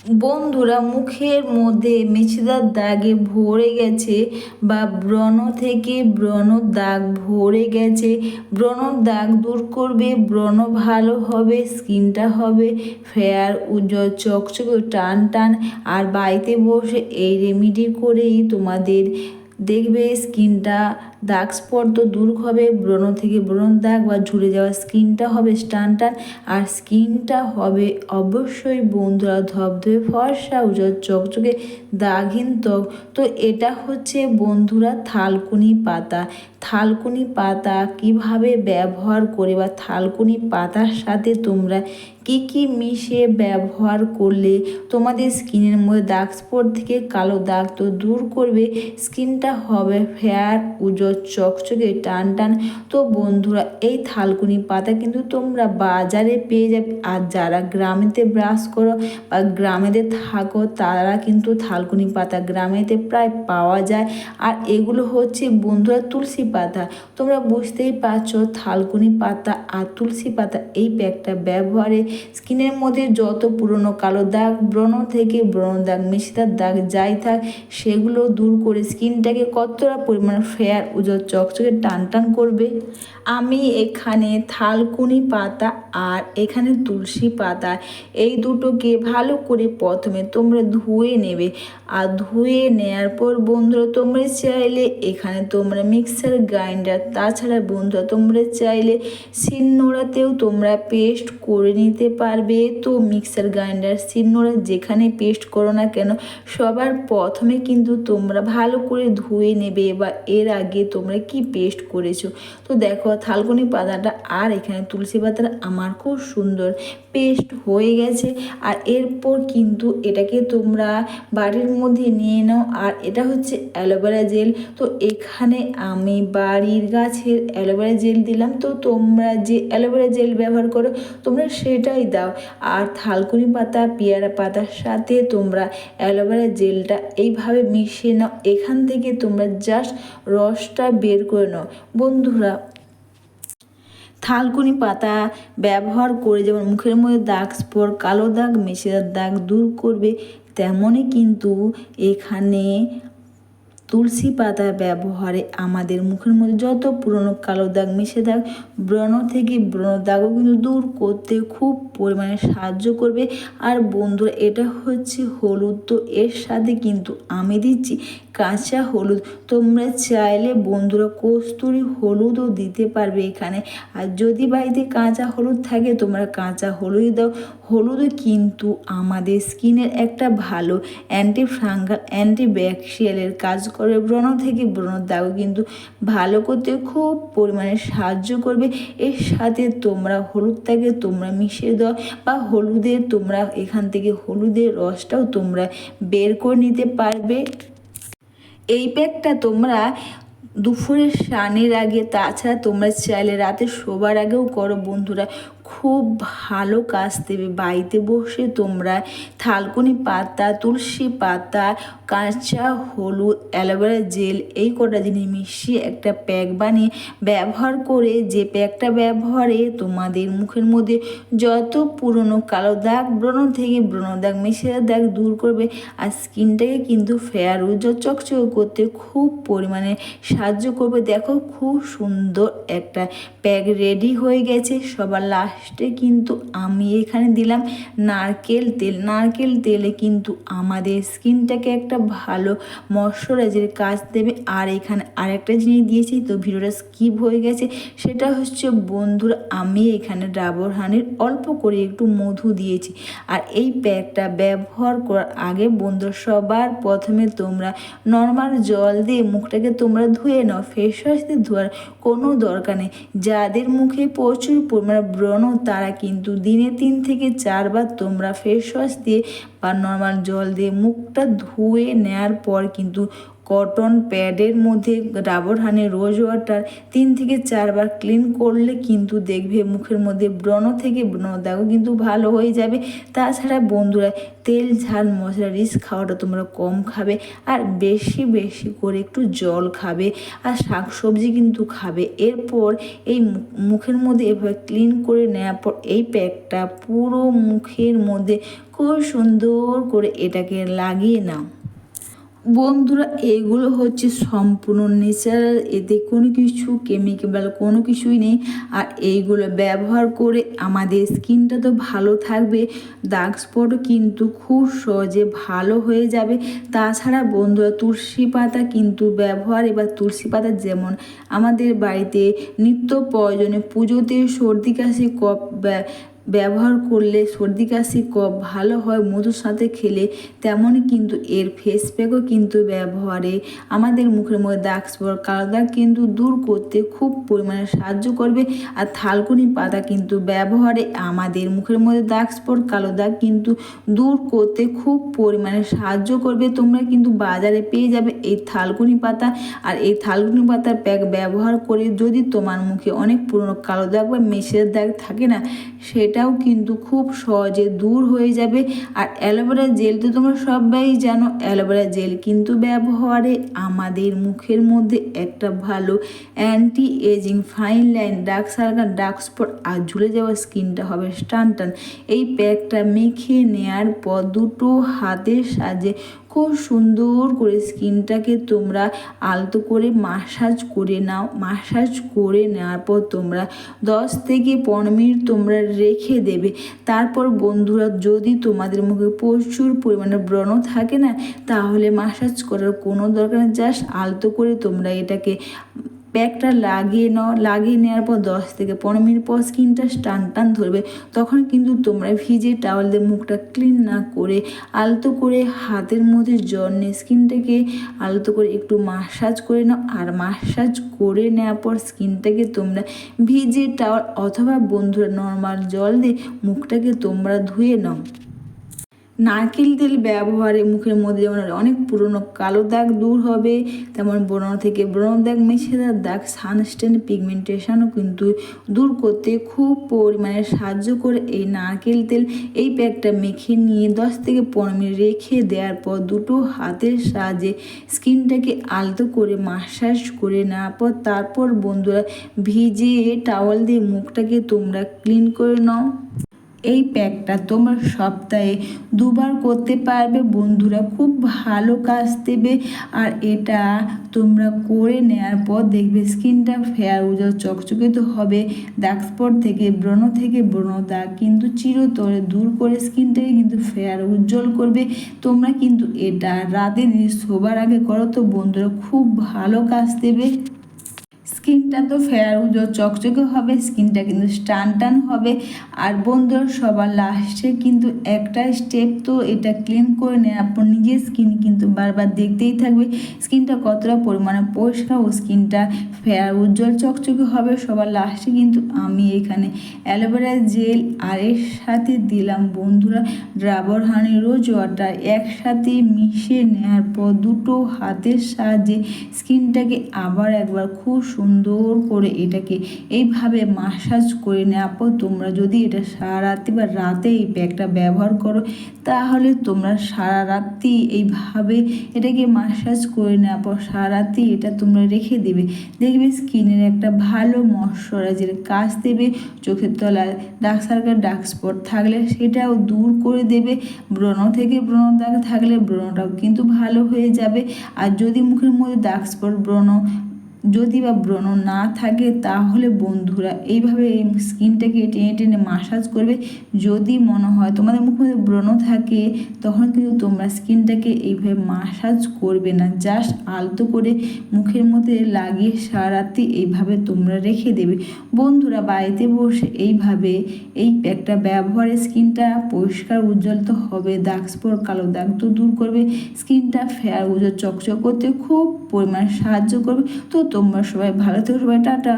বন্ধুরা, মুখের মধ্যে মেছেদার দাগে ভরে গেছে বা ব্রণ থেকে ব্রণ দাগ ভরে গেছে। ব্রণ দাগ দূর করবে, ব্রণ ভালো হবে, স্কিনটা হবে ফেয়ার, উজ্জ্বল, চকচকে, টান টান। আর বাড়িতে বসে এই রেমিডি করেই তোমাদের দেখবে স্কিনটা দাগ স্পট তো দূর হবে, ব্রণ থেকে ব্রণ দাগ বা ঝুলে যাওয়া স্কিনটা হবে টান টান, আর স্কিনটা হবে অবশ্যই বন্ধুরা ধবধবে, ফর্সা, উজ্জ্বল, চকচকে, দাগহীন ত্বক। তো এটা হচ্ছে বন্ধুরা থালকুনি পাতা। থালকুনি পাতা কীভাবে ব্যবহার করে বা থালকুনি পাতার সাথে তোমরা কি কি মিশিয়ে ব্যবহার করলে তোমাদের স্কিনের মধ্যে দাগ স্পট থেকে কালো দাগ তো দূর করবে, স্কিনটা হবে ফেয়ার উজ্জ্বল চকচকে টান টান। তো বন্ধুরা, এই থালকুনি পাতা কিন্তু তোমরা বাজারে পেয়ে যাবে। আর যারা গ্রামেতে ব্রাশ করো বা গ্রামেতে থাকো, তারা কিন্তু থালকুনি পাতা গ্রামেতে প্রায় পাওয়া যায়। আর এগুলো হচ্ছে বন্ধুরা তুলসী পাতা। তোমরা বুঝতেই পারছ, থালকুনি পাতা আর তুলসী পাতা এই প্যাকটা ব্যবহারে স্কিনের মধ্যে যত পুরনো কালো দাগ, ব্রণ থেকে ব্রণ দাগ, মিশিদার দাগ যাই থাক, সেগুলো দূর করে স্কিনটাকে কতটা পরিমাণ ফেয়ার উজ্জ্বল চকচকে টান টান করবে। আমি এখানে থালকুনি পাতা আর এখানে তুলসী পাতা। এই দুটোকে ভালো করে প্রথমে তোমরা ধুয়ে নেবে। আর ধুয়ে নেওয়ার পর বন্ধুরা, তোমরা চাইলে এখানে তোমরা মিক্সার গ্রাইন্ডার, তাছাড়া বন্ধুরা, তোমরা চাইলে শিলনোড়াতেও তোমরা পেস্ট করে নিতে পারবে। তো মিক্সার গ্রাইন্ডার, শিলনোড়া যেখানে পেস্ট করো না কেন, সবার প্রথমে কিন্তু তোমরা ভালো করে ধুয়ে নেবে। বা এর আগে তোমরা কি পেস্ট করেছ? তো দেখো, থালকুনি পাতাটা আর এখানে তুলসী পাতাটা আমার খুব সুন্দর পেস্ট হয়ে গেছে। আর এরপর কিন্তু এটাকে তোমরা বাড়ির মধ্যে নিয়ে নাও। আর এটা হচ্ছে অ্যালোভেরা জেল। তো এখানে আমি বাড়ির গাছের অ্যালোভেরা জেল দিলাম। তো তোমরা যে অ্যালোভেরা জেল ব্যবহার করো, তোমরা সেটাই দাও। আর থালকুনি পাতা, পেয়ারা পাতার সাথে তোমরা অ্যালোভেরা জেলটা এইভাবে মিশিয়ে নাও। এখান থেকে তোমরা জাস্ট রসটা বের করে নাও। বন্ধুরা, থালকুনি পাতা ব্যবহার করে যেমন মুখের মধ্যে দাগ, স্পর, কালো দাগ, মেশেদার দাগ দূর করবে, তেমনই কিন্তু এখানে তুলসী পাতা ব্যবহারে আমাদের মুখের মধ্যে যত পুরনো কালো দাগ মিশে দাগ ব্রণ থেকে ব্রণ দাগও কিন্তু দূর করতে খুব পরিমাণে সাহায্য করবে। আর বন্ধুরা, এটা হচ্ছে হলুদ। তো এর সাথে কিন্তু আমি দিচ্ছি কাঁচা হলুদ। তোমরা চাইলে বন্ধুরা কস্তুরি হলুদও দিতে পারবে এখানে। আর যদি বাড়িতে কাঁচা হলুদ থাকে, তোমরা কাঁচা হলুদ দাও। হলুদও কিন্তু আমাদের স্কিনের একটা ভালো অ্যান্টি ফাঙ্গাল কাজ করে ব্রণ থেকে ব্রণ দাগও কিন্তু ভালো করতে খুব পরিমাণে সাহায্য করবে। এর সাথে তোমরা হলুদটাকে তোমরা মিশিয়ে দাও বা হলুদের তোমরা এখান থেকে হলুদের রসটাও তোমরা বের করে নিতে পারবে। এই প্যাকটা তোমরা দুপুরের স্নানের আগে, তাছাড়া তোমরা চাইলে রাতে শোবার আগেও করো বন্ধুরা। খুব ভালো কাজ দেবে। বাড়িতে বসে তোমরা থালকুনি পাতা, তুলসী পাতা, কাঁচা হলুদ, অ্যালোভেরা জেল এই কটা জিনিস মিশিয়ে একটা প্যাক বানিয়ে ব্যবহার করে যে প্যাকটা ব্যবহারে তোমাদের মুখের মধ্যে যত পুরনো কালো দাগ, ব্রণ থেকে ব্রণ দাগ মিশে দাগ দূর করবে আর স্কিনটাকে কিন্তু ফেয়ার উজ্জ্বল চকচক করতে খুব পরিমাণে সাহায্য করবে। দেখো খুব সুন্দর একটা প্যাক রেডি হয়ে গেছে। সবার লাস্টে কিন্তু আমি এখানে দিলাম নারকেল তেল। নারকেল তেলে কিন্তু আমাদের স্কিনটাকে একটা ভালো ময়শ্চারাইজের কাজ দেবে। আর এখানে আরেকটা জিনিস দিয়েছি, তো ভিডিওটা স্কিপ হয়ে গেছে। সেটা হচ্ছে, বন্ধুরা, আমি এখানে ডাবর হানির অল্প করে একটু মধু দিয়েছি। আর এই প্যাকটা ব্যবহার করার আগে, বন্ধুরা, সবার প্রথমে তোমরা নর্মাল জল দিয়ে মুখটাকে তোমরা ধুয়ে নাও। ফেস ওয়াশ দিয়ে ধোয়ার কোনো দরকার নেই। যাদের মুখে প্রচুর পরিমাণে ব্রণ তারা কিন্তু দিনে তিন থেকে চারবার তোমরা ফেস ওয়াশ দিয়ে বা নর্মাল জল দিয়ে মুখটা ধুয়ে নেয়ার পর কিন্তু কটন প্যাডের মধ্যে ডাবর হানি রোজ ওয়াটার তিন থেকে চারবার ক্লিন করলে কিন্তু দেখবে মুখের মধ্যে ব্রণ থেকে ব্রণ দাগও কিন্তু ভালো হয়ে যাবে। তাছাড়া বন্ধুরা, তেল, ঝাল, মশলা রিচ খাওয়াটা তোমরা কম খাবে আর বেশি বেশি করে একটু জল খাবে আর শাক সবজি কিন্তু খাবে। এরপর এই মুখের মধ্যে এভাবে ক্লিন করে নেওয়ার পর এই প্যাকটা পুরো মুখের মধ্যে খুব সুন্দর করে এটাকে লাগিয়ে নাও। বন্ধুরা, এগুলো হচ্ছে সম্পূর্ণ ন্যাচারাল এতে কোনো কিছু কেমিক্যাল কোনো কিছুই নেই। আর এইগুলো ব্যবহার করে আমাদের স্কিনটা তো ভালো থাকবে দাগ স্পটও কিন্তু খুব সহজে ভালো হয়ে যাবে। তাছাড়া বন্ধুরা, তুলসী পাতা কিন্তু ব্যবহার, এবার তুলসী পাতা যেমন আমাদের বাড়িতে নিত্য প্রয়োজনে পুজোতে সর্দি কাশি ব্যা- ব্যবহার করলে সর্দি, কাশি, কফ ভালো হয়, মধুর সাথে খেলে তেমনই কিন্তু এর ফেস প্যাকও কিন্তু ব্যবহারে। আমাদের মুখের মধ্যে দাগ স্পট কালো দাগ কিন্তু দূর করতে খুব পরিমাণে সাহায্য করবে আর থালকুনি পাতা কিন্তু ব্যবহারে। আমাদের মুখের মধ্যে দাগ স্পট কালো দাগ কিন্তু দূর করতে খুব পরিমাণে সাহায্য করবে। তোমরা কিন্তু বাজারে পেয়ে যাবে এই থালকুনি পাতা আর এই থালকুনি পাতার প্যাক ব্যবহার করে যদি তোমার মুখে অনেক পুরনো কালো দাগ বা মেশের দাগ থাকে না সেটাও কিন্তু খুব সহজে দূর হয়ে যাবে। আর অ্যালোভেরা জেল তো তোমরা সবাই জানো, অ্যালোভেরা জেল কিন্তু ব্যবহারে আমাদের মুখের মধ্যে একটা ভালো anti ageing fine line dark circle dark spot আর ঝুলে যাওয়া স্কিনটা হবে স্টান টান এই প্যাকটা মেখে নেয়ার পর দুটো হাতের সাহায্যে খুব সুন্দর করে স্কিনটাকে তোমরা আলতো করে মাসাজ করে নাও, মাসাজ করে নেওয়ার পর তোমরা দশ থেকে পনেরো মিনিট তোমরা রেখে দেবে। তারপর বন্ধুরা, যদি তোমাদের মুখে প্রচুর পরিমাণে ব্রণ থাকে না, তাহলে মাসাজ করার কোনো দরকার নেই, জাস্ট আলতো করে তোমরা এটাকে প্যাকটা লাগিয়ে নাও, লাগিয়ে নেওয়ার পর দশ থেকে পনেরো মিনিট পর স্কিনটা টান টান ধরবে। তখন কিন্তু তোমরা ভিজে টাওয়াল দিয়ে মুখটা ক্লিন না করে আলতো করে হাতের মধ্যে জল নিয়ে স্কিনটাকে আলতো করে একটু মাসাজ করে নাও। আর মাসাজ করে নেওয়ার পর স্কিনটাকে তোমরা ভিজে টাওয়াল অথবা বন্ধুরা নর্মাল জল দিয়ে মুখটাকে তোমরা ধুয়ে নাও। নারকেল তেল ব্যবহারে মুখের মধ্যে যেমন অনেক পুরনো কালো দাগ দূর হবে, তেমন ব্রণ থেকে ব্রণ দাগ মেছেদার দাগ সানস্টেন পিগমেন্টেশনও কিন্তু দূর করতে খুব পরিমাণে সাহায্য করে। এই নারকেল তেল এই প্যাকটা মেখে নিয়ে দশ থেকে পনেরো মিনিট রেখে দেওয়ার পর দুটো হাতের সাহায্যে স্কিনটাকে আলতো করে মাসাজ করে নেওয়ার পর তারপর বন্ধুরা ভিজিয়ে টাওয়াল দিয়ে মুখটাকে তোমরা ক্লিন করে নাও। এই প্যাকটা তোমার সপ্তাহে দুবার করতে পারবে। বন্ধুরা, খুব ভালো কাজ দেবে। আর এটা তোমরা করে নেওয়ার পর দেখবে স্কিনটা ফেয়ার উজ্জ্বল চকচকে তো হবে। দাগ স্পট থেকে, ব্রণ থেকে ব্রণ দাগ কিন্তু চিরতরে দূর করে স্কিনটাকে কিন্তু ফেয়ার উজ্জ্বল করবে। তোমরা কিন্তু এটা রাতে শোবার আগে করো তো বন্ধুরা খুব ভালো কাজ দেবে। স্কিনটা তো ফেয়ার উজ্জ্বল চকচকে হবে, স্কিনটা কিন্তু টান টান হবে। আর বন্ধুরা, সবার লাস্টে কিন্তু একটা স্টেপ তো এটা ক্লিন করে নেয় আপনার নিজের স্কিন কিন্তু বারবার দেখতেই থাকবে। স্কিনটা কতটা পরিমাণে পরিষ্কার ও স্কিনটা ফেয়ার উজ্জ্বল চকচকে হবে। সবার লাস্টে কিন্তু আমি এখানে অ্যালোভেরা জেল আর এর সাথে দিলাম বন্ধুরা ড্রাবর হানি রোজ ওয়াটার একসাথে মিশিয়ে নেওয়ার পর দুটো হাতের সাহায্যে স্কিনটাকে আবার একবার খুব সুন্দর করে এটাকে এইভাবে মাসাজ করে নেওয়ার পর তোমরা যদি এটা সারা রাত্রি বা রাতে এই প্যাকটা ব্যবহার করো, তাহলে তোমরা সারা রাত্রি এইভাবে এটাকে মাসাজ করে নেওয়ার পর সারা রাত্রি এটা তোমরা রেখে দেবে। দেখবে স্কিনের একটা ভালো ময়শ্চারাইজার কাজ দেবে, চোখের তলায় ডার্ক সার্কেল ডার্ক স্পট থাকলে সেটাও দূর করে দেবে, ব্রণ থেকে ব্রণ দাগ থাকলে ব্রণটাও কিন্তু ভালো হয়ে যাবে। আর যদি মুখের মধ্যে দাগ স্পট ব্রণ যদি বা ব্রণ না থাকে, তাহলে বন্ধুরা এইভাবে এই স্কিনটাকে টেনে টেনে মাসাজ করবে। যদি মনে হয় তোমাদের মুখে ব্রণ থাকে, তখন কিন্তু তোমরা স্কিনটাকে এইভাবে মাসাজ করবে না। জাস্ট আলতো করে মুখের মধ্যে লাগিয়ে সারা রাত্রি এইভাবে তোমরা রেখে দেবে। বন্ধুরা, বাড়িতে বসে এইভাবে এই প্যাকটা ব্যবহারে স্কিনটা পরিষ্কার, উজ্জ্বল তো হবে। দাগ, স্পট, কালো দাগ তো দূর করবে। স্কিনটা ফেয়ার, উজ্জ্বল, চকচক করতে খুব পরিমাণে সাহায্য করবে। তো তোমরা সবাই ভালো থেকো সবাই টাটা।